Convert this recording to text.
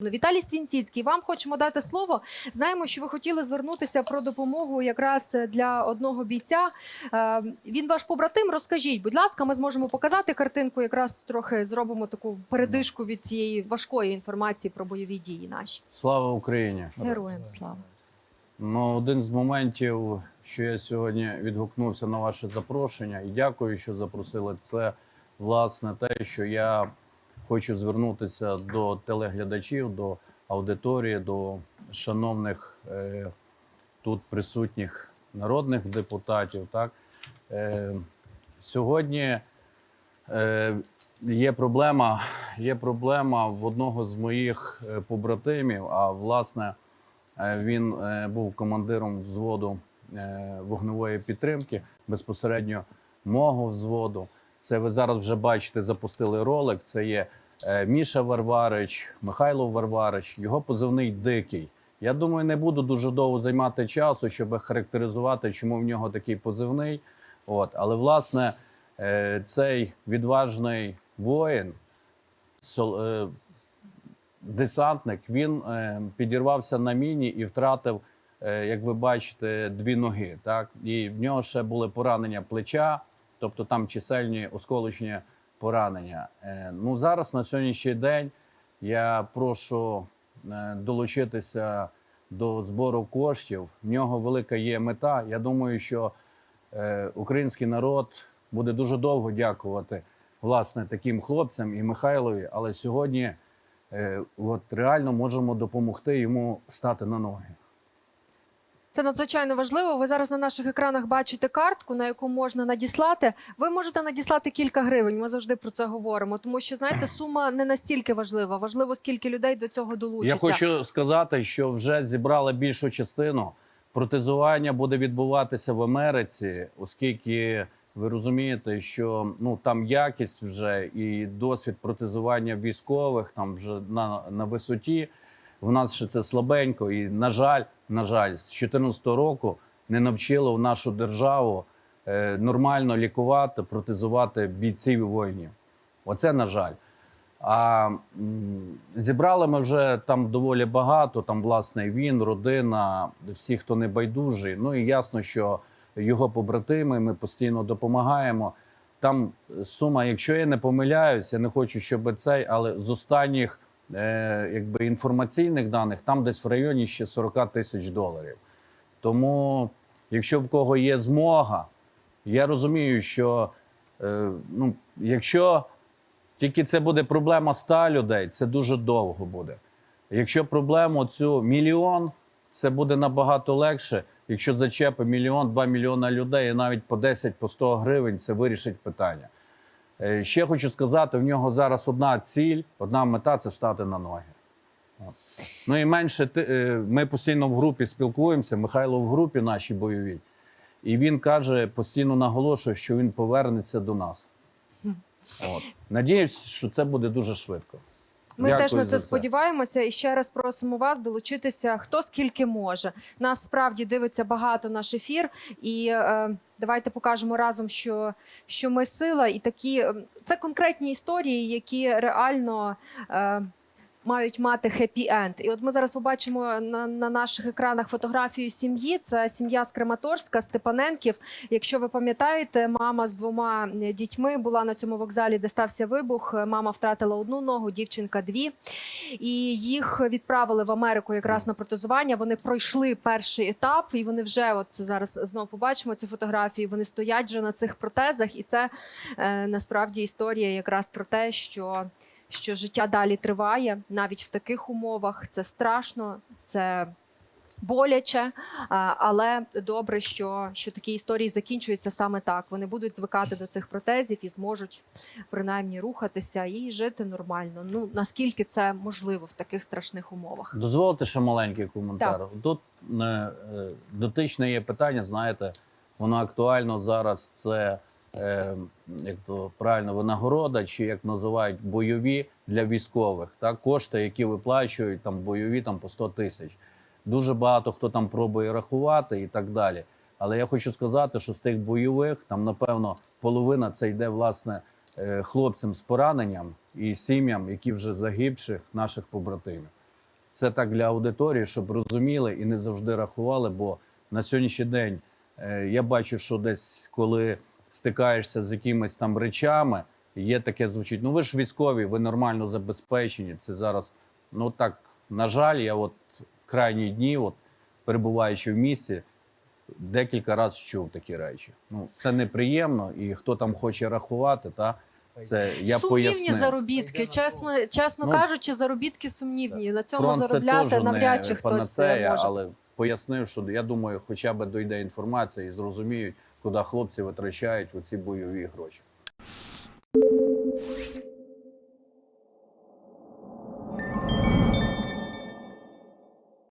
Ну, Віталій Свінціцький, вам хочемо дати слово. Знаємо, що ви хотіли звернутися про допомогу якраз для одного бійця. Е, Він ваш побратим. Розкажіть, будь ласка, ми зможемо показати картинку. Якраз трохи зробимо таку передишку від цієї важкої інформації про бойові дії наші. Слава Україні! Героям слава. Ну, один з моментів, що я сьогодні відгукнувся на ваше запрошення, і дякую, що запросили. Це власне те, що я хочу звернутися до телеглядачів, до аудиторії, до шановних е, тут присутніх народних депутатів. Так е, сьогодні е, є проблема. Є проблема в одного з моїх е, побратимів, а власне. Е, Він е, був командиром взводу е, вогневої підтримки безпосередньо мого взводу. Це ви зараз вже бачите, запустили ролик. Це є е, Міша Варварич, Михайло Варварич, його позивний дикий. Я думаю, не буду дуже довго займати часу, щоб характеризувати, чому в нього такий позивний. От, але власне е, цей відважний воїн, е, десантник, він підірвався на міні і втратив, як ви бачите, дві ноги. Так? І в нього ще були поранення плеча, тобто там чисельні осколочні поранення. Е, ну, зараз на сьогоднішній день я прошу е, долучитися до збору коштів. В нього велика є мета. Я думаю, що е, український народ буде дуже довго дякувати власне таким хлопцям і Михайлові, але сьогодні от реально можемо допомогти йому стати на ноги. Це надзвичайно важливо. Ви зараз на наших екранах бачите картку, на яку можна надіслати. Ви можете надіслати кілька гривень. Ми завжди про це говоримо. Тому що знаєте, сума не настільки важлива. Важливо, скільки людей до цього долучиться. Я хочу сказати, що вже зібрали більшу частину. Протезування буде відбуватися в Америці, оскільки ви розумієте, що ну там якість вже і досвід протезування військових там вже на, на висоті. В нас ще це слабенько, і на жаль, на жаль, з 2014 року не навчили в нашу державу е, нормально лікувати, протезувати бійців і воїнів. Оце на жаль. А зібрали ми вже там доволі багато. Там, власне, він, родина, всі, хто не байдужий. Ну і ясно, що його побратими, ми постійно допомагаємо. Там сума, якщо я не помиляюсь, я не хочу, щоб цей, але з останніх якби інформаційних даних там десь в районі ще 40 тисяч доларів. Тому, якщо в кого є змога, я розумію, що е, ну, якщо тільки це буде проблема 100 людей, це дуже довго буде. Якщо проблему цю мільйон, це буде набагато легше. Якщо зачепи мільйон, два мільйона людей, і навіть по 10, по 100 гривень, це вирішить питання. Е, Ще хочу сказати: в нього зараз одна ціль, одна мета це стати на ноги. От. Ну і менше е, ми постійно в групі спілкуємося. Михайло в групі нашій бойовій, і він каже, постійно наголошує, що він повернеться до нас. От. Надіюсь, що це буде дуже швидко. Ми Дякую теж на це сподіваємося і ще раз просимо вас долучитися хто скільки може. Нас справді дивиться багато наш ефір, і е, давайте покажемо разом, що, що ми сила, і такі е, це конкретні історії, які реально. Е, Мають мати хеппі енд. І от ми зараз побачимо на, на наших екранах фотографію сім'ї. Це сім'я з Краматорська, Степаненків. Якщо ви пам'ятаєте, мама з двома е, дітьми була на цьому вокзалі, де стався вибух. Мама втратила одну ногу, дівчинка дві. І їх відправили в Америку якраз на протезування. Вони пройшли перший етап, і вони вже от зараз знову побачимо ці фотографії. Вони стоять вже на цих протезах, і це е, насправді історія якраз про те, що. Що життя далі триває навіть в таких умовах. Це страшно, це боляче, але добре, що, що такі історії закінчуються саме так. Вони будуть звикати до цих протезів і зможуть принаймні рухатися і жити нормально. Ну наскільки це можливо в таких страшних умовах? Дозволите ще маленький коментар. Тут е, е, дотичне є питання, знаєте, воно актуально зараз. Це е, як то правильно винагорода, чи як називають бойові для військових. Так, кошти, які виплачують там бойові там по 100 тисяч. Дуже багато хто там пробує рахувати і так далі. Але я хочу сказати, що з тих бойових там, напевно, половина це йде власне е, хлопцям з пораненням і сім'ям, які вже загибших наших побратимів. Це так для аудиторії, щоб розуміли і не завжди рахували. Бо на сьогоднішній день е, я бачу, що десь коли стикаєшся з якимись там речами, є таке звучить. Ну ви ж військові, ви нормально забезпечені. Це зараз, ну так, на жаль, я от крайні дні, от перебуваючи в місті, декілька разів чув такі речі. Ну це неприємно, і хто там хоче рахувати, та це я сумнівні пояснив. заробітки. Чесно, чесно Ну, кажучи, заробітки сумнівні. На цьому заробляти навряд чи хтось панацея, може. але пояснив, що я думаю, хоча б дойде інформація і зрозуміють, куди хлопці витрачають оці бойові гроші.